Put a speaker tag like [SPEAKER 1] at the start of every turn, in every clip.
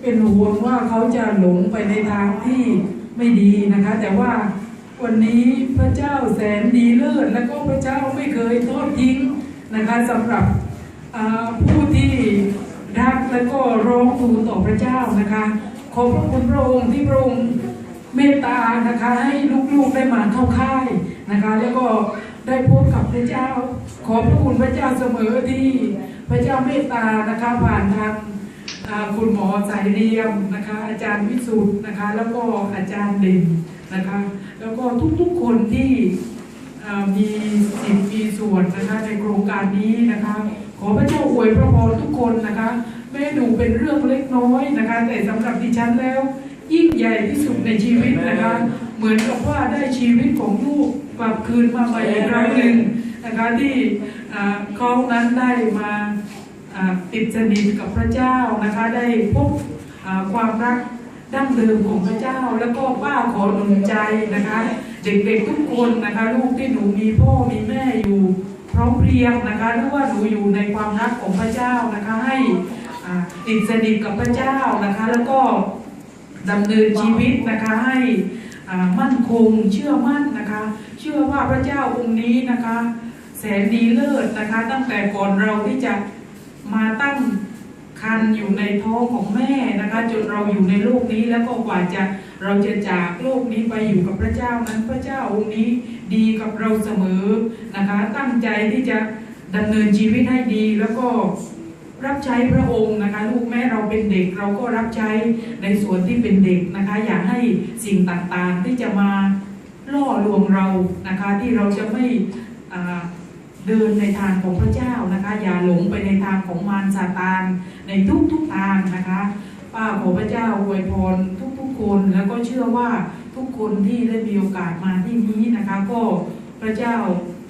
[SPEAKER 1] เป็นห่วงว่าเขาจะหลงไปในทางที่ไม่ดีนะคะ แต่ว่าวันนี้พระเจ้าแสนดีเลิศและก็พระเจ้าไม่เคยทอดทิ้งนะคะสำหรับผู้ที่รักและก็ร้องทูลต่อพระเจ้านะคะขอพระคุณพระองค์ที่พระองค์เมตตานะคะให้ลูกๆได้มาเข้าค่ายนะคะ แล้วก็ได้พบกับพระเจ้า ขอพระคุณพระเจ้าเสมอที่พระเจ้าเมตตานะคะผ่านทาง คุณหมอสายเรียมนะคะ อาจารย์วิสุทธ์นะคะ แล้วก็อาจารย์เด่นนะคะ แล้วก็ทุกๆคนที่มีสิทธิ์มีส่วนนะคะในโครงการนี้นะคะ ขอพระเจ้าอวยพระพรทุกคนนะคะแม้ดูเป็นเรื่องเล็กน้อยนะคะ แต่สำหรับดิฉันแล้ว ยิ่งใหญ่ที่สุดในชีวิตนะคะ เหมือนกับว่าได้ชีวิตของลูกกลับคืนมาใหม่อีกครั้งหนึ่งนะคะที่เขานั้นได้มา ติดสนิทกับพระเจ้านะคะได้พบความรักดั้งเดิมของพระเจ้า แล้วก็ป้าขอหนุนใจนะคะ เด็กๆทุกคนนะคะลูกที่หนูมีพ่อมีแม่อยู่พร้อมเพรียงนะคะหรือว่าหนูอยู่ในความรักของพระเจ้านะคะให้ติดสนิทกับพระเจ้านะคะ แล้วก็ดำเนินชีวิตนะคะให้มั่นคงเชื่อมั่นนะคะ เชื่อว่าพระเจ้าองค์นี้นะคะ แสนดีเลิศนะคะ ตั้งแต่ก่อนเราที่จะ มาตั้งคันอยู่ในท้องของแม่นะคะจนเราอยู่ในโลกนี้แล้วก็กว่าจะเราจะจากโลกนี้ไปอยู่กับพระเจ้านั้นพระเจ้าองค์นี้ดีกับเราเสมอนะคะ ตั้งใจที่จะดำเนินชีวิตให้ดีแล้วก็รับใช้พระองค์นะคะลูกแม่เราเป็นเด็กเราก็รับใช้ในส่วนที่เป็นเด็กนะคะ อย่าให้สิ่งต่างๆที่จะมาล่อลวงเรานะคะ ที่เราจะไม่อ่า เดินในทางของพระเจ้านะคะ อย่าหลงไปในทางของมารซาตานในทุกทุกๆทางนะคะป้าขอพระเจ้าอวยพรทุกๆคนแล้วก็เชื่อว่าทุกคนที่ได้มีโอกาสมาที่นี้นะคะ ก็พระเจ้า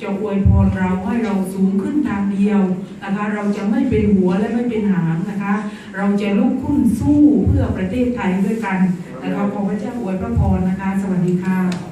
[SPEAKER 1] จะอวยพรเราให้เราสูงขึ้นทางเดียวนะคะ เราจะไม่เป็นหัวและไม่เป็นหางนะคะ เราจะลุกขึ้นสู้เพื่อประเทศไทยด้วยกันนะคะขอพระเจ้าอวยพระพรนะคะ สวัสดีค่ะ